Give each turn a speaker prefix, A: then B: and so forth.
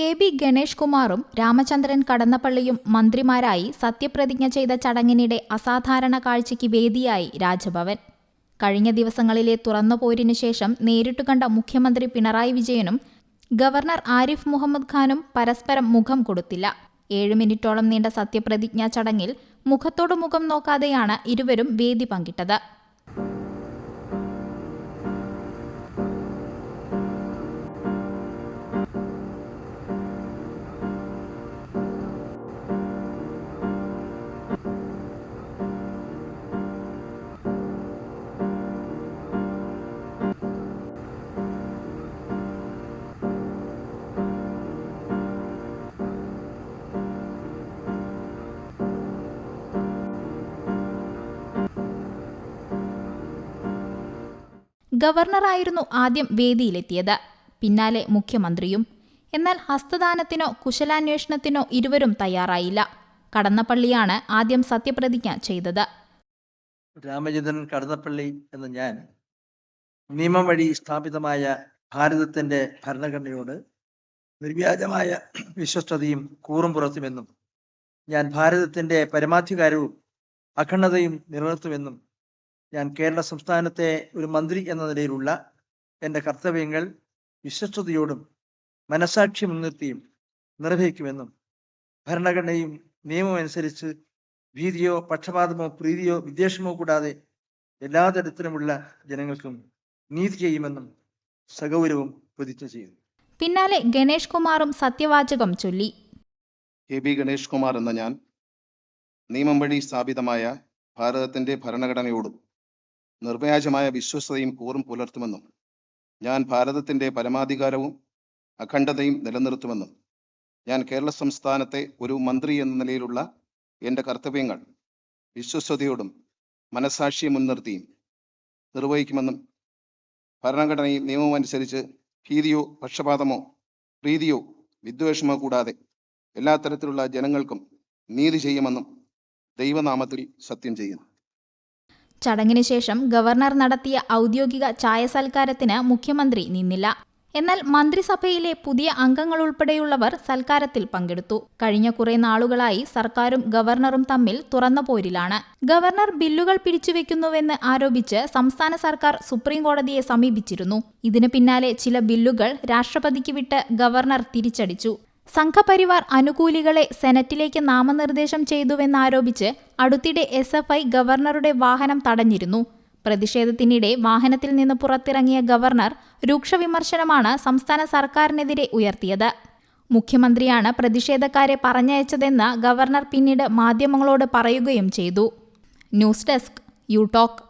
A: K B Ganesh കുമാറും രാമചന്ദ്രൻ കടന്നപ്പള്ളിയും മന്ത്രിമാരായി സത്യപ്രതിജ്ഞ ചെയ്ത ചടങ്ങിനിടെ അസാധാരണ കാഴ്ചയ്ക്ക് വേദിയായി രാജ്ഭവൻ. കഴിഞ്ഞ ദിവസങ്ങളിലെ തുറന്ന പോരിനു ശേഷം നേരിട്ട് കണ്ട മുഖ്യമന്ത്രി പിണറായി വിജയനും ഗവർണർ ആരിഫ് മുഹമ്മദ് ഖാനും പരസ്പരം മുഖം കൊടുത്തില്ല. ഏഴ് മിനിറ്റോളം നീണ്ട സത്യപ്രതിജ്ഞാ ചടങ്ങിൽ മുഖത്തോട് മുഖം നോക്കാതെയാണ് ഇരുവരും വേദി പങ്കിട്ടത്. ഗവർണറായിരുന്നു ആദ്യം വേദിയിലെത്തിയത്. പിന്നാലെ മുഖ്യമന്ത്രിയും. എന്നാൽ ഹസ്തദാനത്തിനോ കുശലാന്വേഷണത്തിനോ ഇരുവരും തയ്യാറായില്ല. കടന്നപ്പള്ളിയാണ് ആദ്യം സത്യപ്രതിജ്ഞ ചെയ്തത്.
B: രാമചന്ദ്രൻ കടന്നപ്പള്ളി എന്ന ഞാൻ നിയമം വഴി സ്ഥാപിതമായ ഭാരതത്തിന്റെ ഭരണഘടനയോട് നിർവ്യാജമായ വിശ്വസ്തയും കൂറും പുറത്തുമെന്നും ഞാൻ ഭാരതത്തിന്റെ പരമാധികാരവും അഖണ്ഡതയും നിലനിർത്തുമെന്നും ഞാൻ കേരള സംസ്ഥാനത്തെ ഒരു മന്ത്രി എന്ന നിലയിലുള്ള എന്റെ കർത്തവ്യങ്ങൾ വിശ്വസ്തയോടും മനസാക്ഷി മുൻനിർത്തിയും നിർവഹിക്കുമെന്നും ഭരണഘടനയും നിയമവും അനുസരിച്ച് ഭീതിയോ പക്ഷപാതമോ പ്രീതിയോ വിദ്വേഷമോ കൂടാതെ എല്ലാ തരത്തിലുമുള്ള ജനങ്ങൾക്കും നീതി ചെയ്യുമെന്നും സഗൗരവം പ്രതിജ്ഞ ചെയ്യുന്നു
A: പിന്നാലെ ഗണേഷ് കുമാറും സത്യവാചകം ചൊല്ലി.
C: എ ബി ഗണേഷ് കുമാർ എന്ന ഞാൻ നിയമം വഴി സ്ഥാപിതമായ ഭാരതത്തിന്റെ ഭരണഘടനയോടും നിർവ്യാജമായ വിശ്വസ്തയും കൂറും പുലർത്തുമെന്നും ഞാൻ ഭാരതത്തിന്റെ പരമാധികാരവും അഖണ്ഡതയും നിലനിർത്തുമെന്നും ഞാൻ കേരള സംസ്ഥാനത്തെ ഒരു മന്ത്രി എന്ന നിലയിലുള്ള എന്റെ കർത്തവ്യങ്ങൾ വിശ്വസ്തയോടും മനസാക്ഷിയെ മുൻനിർത്തിയും നിർവഹിക്കുമെന്നും ഭരണഘടനയും നിയമവും അനുസരിച്ച് ഭീതിയോ പക്ഷപാതമോ പ്രീതിയോ വിദ്വേഷമോ കൂടാതെ എല്ലാ തരത്തിലുള്ള ജനങ്ങൾക്കും നീതി ചെയ്യുമെന്നും ദൈവനാമത്തിൽ സത്യം ചെയ്യുന്നു.
A: ചടങ്ങിന് ശേഷം ഗവർണർ നടത്തിയ ഔദ്യോഗിക ചായ സൽക്കാരത്തിന് മുഖ്യമന്ത്രി നിന്നില്ല. എന്നാൽ മന്ത്രിസഭയിലെ പുതിയ അംഗങ്ങൾ ഉൾപ്പെടെയുള്ളവർ സൽക്കാരത്തിൽ പങ്കെടുത്തു. കഴിഞ്ഞ കുറെ നാളുകളായി സർക്കാരും ഗവർണറും തമ്മിൽ തുറന്ന പോരിലാണ്. ഗവർണർ ബില്ലുകൾ പിടിച്ചുവെക്കുന്നുവെന്ന് ആരോപിച്ച് സംസ്ഥാന സർക്കാർ സുപ്രീം കോടതിയെ സമീപിച്ചിരുന്നു. ഇതിന് പിന്നാലെ ചില ബില്ലുകൾ രാഷ്ട്രപതിക്ക് വിട്ട് ഗവർണർ തിരിച്ചടിച്ചു. സംഘപരിവാർ അനുകൂലികളെ സെനറ്റിലേക്ക് നാമനിർദ്ദേശം ചെയ്തുവെന്നാരോപിച്ച് അടുത്തിടെ എസ് എഫ് ഐ ഗവർണറുടെ വാഹനം തടഞ്ഞിരുന്നു. പ്രതിഷേധത്തിനിടെ വാഹനത്തിൽ നിന്ന് പുറത്തിറങ്ങിയ ഗവർണർ രൂക്ഷ വിമർശനമാണ് സംസ്ഥാന സർക്കാരിനെതിരെ ഉയർത്തിയത്. മുഖ്യമന്ത്രിയാണ് പ്രതിഷേധക്കാരെ പറഞ്ഞയച്ചതെന്ന് ഗവർണർ പിന്നീട് മാധ്യമങ്ങളോട് പറയുകയും ചെയ്തു. News desk you talk.